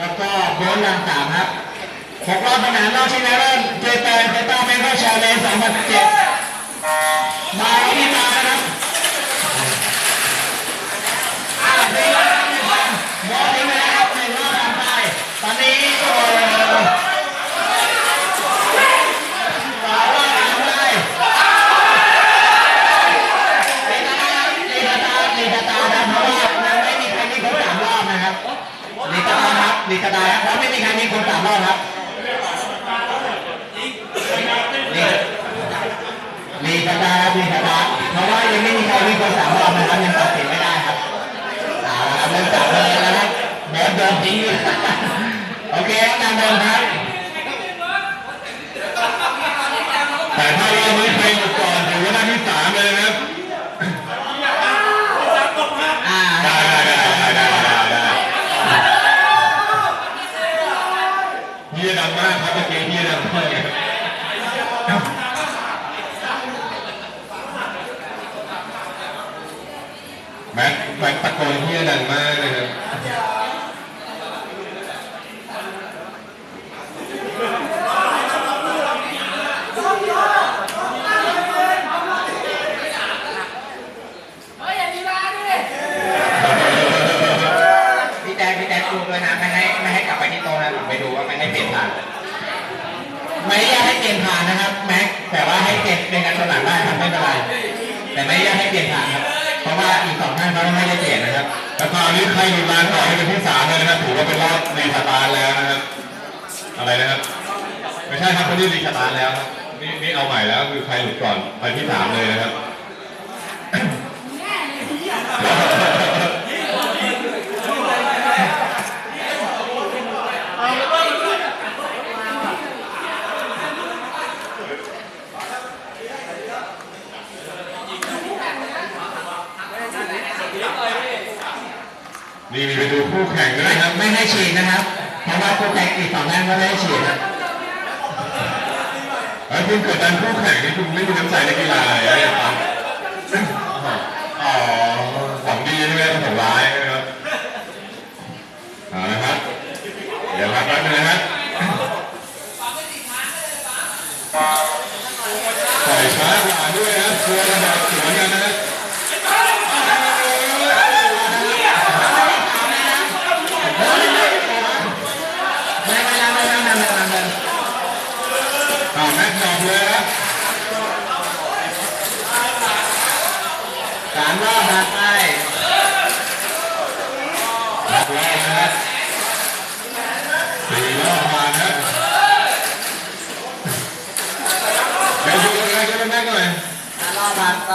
แล้วก็โบนลังสามครับหกรอบสนามรอบชิงชนะเลิศเจแปนเจต้าแมนก็ชาเลนจ์2017มาที่มานะครับอ่าหนึ่งรอบนะครับบอลทิ้งไปแล้วครับหนึ่งรอบผ่านไปตอนนี้โอ้ ตาครับลีกาตาครับเพราะไม่มีใครมีครบสามรอบครับลีลีกาตาครับลีกาตาเพราะว่ายังไม่มีใครมีครบสามรอบนะครับยังตัดสินไม่ได้ครับเอาละครับเริ่มจับเลยแล้วครับบดโดนทิ้งโอเคครับตามเดิมครับแต่ถ้ารอบนี้ใครหม แม็กแม็กตะโกนเฮียดังมากเลยครับพี่แจ๊คพี่แจ๊คดูด้วยนะไม่ให้ไม่ให้กลับไปที่โต๊ะนะผมไปดูว่าไม่ให้เปลี่ยนผ่านไม่อยากให้เปลี่ยนผ่านนะครับแม็กแต่ว่าให้เปลี่ยนเป็นการสลับได้ครับไม่เป็นไรแต่ไม่อยากให้เปลี่ยนผ่านครับ เพราะว่าอีกสองท่านเขาไม่ได้เปลี่ยนนะครับ แล้วตอนนี้ใครอยู่ร้านต่อให้เป็นที่สามเลยนะครับถือว่าเป็นรอบรีสตาร์แล้วนะครับ อะไรนะครับ ไม่ใช่ครับคนที่รีสตาร์แล้วนี่นี่เอาใหม่แล้วคือใครหลุดก่อนไปที่สามเลยนะครับ นี่ไปดูคู่แข่งด้วยนะครับไม่ให้ฉีดนะครับ เพราะว่าคู่แข่งอีกสองท่านก็ไม่ให้ฉีดครับเฮ้ยคุณกดดันคู่แข่งนี่คุณไม่มีน้ำใจในกีฬาเลยนะครับอ๋อของดีใช่ไหมของร้ายนะครับเอาละครับ เดี๋ยวครับแป๊บนึงนะครับปล่ช้ากว่าด้วยนะกลัวระดับสวนกันนะามรอบผ่านไปรอบแรกนะครับสี่รอบผ่านนะครับเดี๋ยวดูกันนะเดี๋ยวแม็กซ์หน่อยห้ารอบผ่านไป